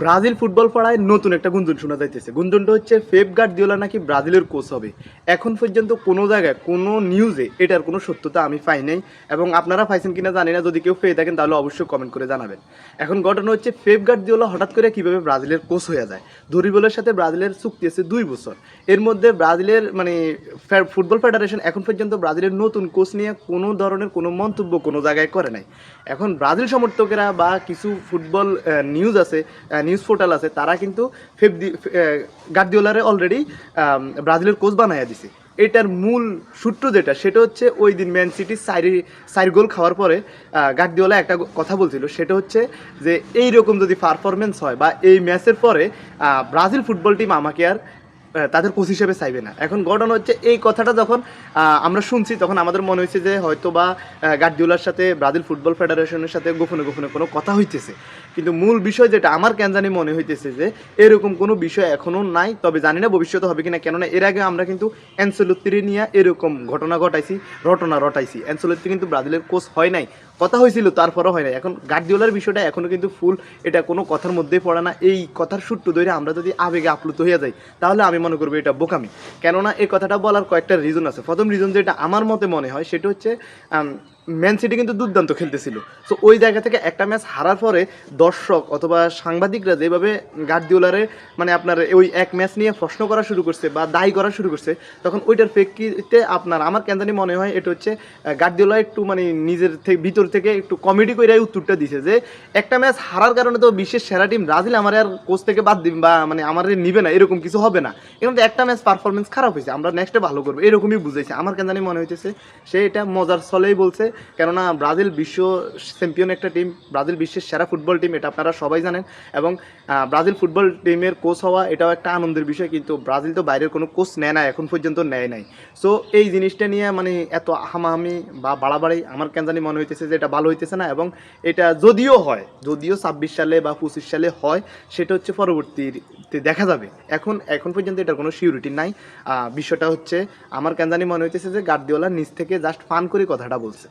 Brazil football পাড়ায় নতুন একটা গুঞ্জন শোনা যাইতেছে। গুঞ্জনটা হচ্ছে ফেপ গার্দিওলা নাকি ব্রাজিলের কোচ হবে? এখন পর্যন্ত কোনো জায়গায়, কোনো নিউজে এটার কোনো সত্যতা আমি পাই নাই। এবং আপনারা পাইছেন কিনা জানি না, যদি কেউ পেয়ে থাকেন তাহলে অবশ্যই কমেন্ট করে জানাবেন। এখন ঘটনা হচ্ছে ফেপ গার্দিওলা হঠাৎ করে কীভাবে ব্রাজিলের কোচ হয়ে যায়? দরিবলের সাথে ব্রাজিলের চুক্তি আছে দুই বছর। এর মধ্যে ব্রাজিলের মানে ফুটবল ফেডারেশন এখন পর্যন্ত ব্রাজিলের নতুন কোচ নিয়ে কোনো ধরনের কোনো মন্তব্য কোনো জায়গায় করে নাই। এখন ব্রাজিল সমর্থকেরা বা কিছু ফুটবল নিউজ আছে নিউজ পোর্টাল আছে, তারা কিন্তু ফেবদি গার্দিওলারে অলরেডি ব্রাজিলের কোচ বানাইয়া দিছে। এটার মূল সূত্র যেটা, সেটা হচ্ছে ওই দিন ম্যান সিটি সাইরি সাইর গোল খাওয়ার পরে গার্দিওলা একটা কথা বলছিল, সেটা হচ্ছে যে এই রকম যদি পারফরমেন্স হয় বা এই ম্যাচের পরে ব্রাজিল ফুটবল টিম আমাকে আর তাদের কোচ হিসেবে চাইবে না। এখন ঘটনা হচ্ছে এই কথাটা যখন আমরা শুনছি, তখন আমাদের মনে হয়েছে যে হয়তো বা গার্দিওলার সাথে ব্রাজিল ফুটবল ফেডারেশনের সাথে গোপনে গোপনে কোনো কথা হইতেছে। কিন্তু মূল বিষয় যেটা, আমার কেন জানি মনে হইতেছে যে, এরকম কোনো বিষয় এখনও নাই, তবে জানি না ভবিষ্যতে হবে কিনা। কেননা এর আগে আমরা কিন্তু অ্যান্সেলত্তিরে নিয়ে এরকম ঘটনা ঘটাইছি ঘটনা রটাইছি। অ্যান্সেলত্তি কিন্তু ব্রাজিলের কোচ হয় নাই। কথা হয়েছিল, তারপরও হয় না এখন গার্ডিওলার বিষয়টা এখনও কিন্তু ফুল এটা কোনো কথার মধ্যেই পড়ে না। এই কথার সূত্র ধরে আমরা যদি আবেগে আপ্লুত হয়ে যাই, তাহলে আমি মনে করব এটা বোকামি। কেননা এই কথাটা বলার কয়েকটা রিজন আছে। প্রথম রিজন যেটা আমার মতে মনে হয়, সেটা হচ্ছে ম্যান সিটি কিন্তু দুর্দান্ত খেলতেছিল। সো ওই জায়গা থেকে একটা ম্যাচ হারার পরে দর্শক অথবা সাংবাদিকরা যেভাবে গার্দিওলারে মানে আপনার ওই এক ম্যাচ নিয়ে প্রশ্ন করা শুরু করছে বা দায়ী করা শুরু করছে, তখন ওইটার প্রেক্ষিতে আপনার, আমার কেন জানি মনে হয় এটা হচ্ছে গার্দিওলা একটু মানে নিজের থেকে ভিতর থেকে একটু কমেডি করে উত্তরটা দিছে যে, একটা ম্যাচ হারার কারণে তো বিশ্বের সেরা টিম ব্রাজিল আমার আর কোচ থেকে বাদ দিন বা মানে আমার নিবে না, এরকম কিছু হবে না। কিন্তু একটা ম্যাচ পারফরমেন্স খারাপ হয়েছে আমরা নেক্সটে ভালো করব, এরকমই বুঝাইছে। আমার কেন জানি মনে হইতেছে, সে এটা মজার ছলেই বলছে কেননা ব্রাজিল বিশ্ব চ্যাম্পিয়ন একটা টিম ব্রাজিল বিশ্বের সেরা ফুটবল টিম এটা আপনারা সবাই জানেন। এবং ব্রাজিল ফুটবল টিমের কোচ হওয়া এটাও একটা আনন্দের বিষয়, কিন্তু ব্রাজিল তো বাইরের কোনো কোচ নেয় না, এখন পর্যন্ত নেয় নাই। সো এই জিনিসটা নিয়ে মানে এত হামাহামি বা বাড়াবাড়ি, আমার কেন জানি মনে হইতেছে যে এটা ভালো হইতেছে না, এবং এটা যদিও হয়, যদিও ছাব্বিশ সালে বা পঁচিশ সালে হয়, সেটা হচ্ছে পরবর্তীতে দেখা যাবে। এখন এখন পর্যন্ত এটার কোনো সিউরিটি নাই। বিষয়টা হচ্ছে, আমার কেন জানি মনে হইতেছে যে গার্দিওলা নিজ থেকে জাস্ট ফান করে কথাটা বলছে।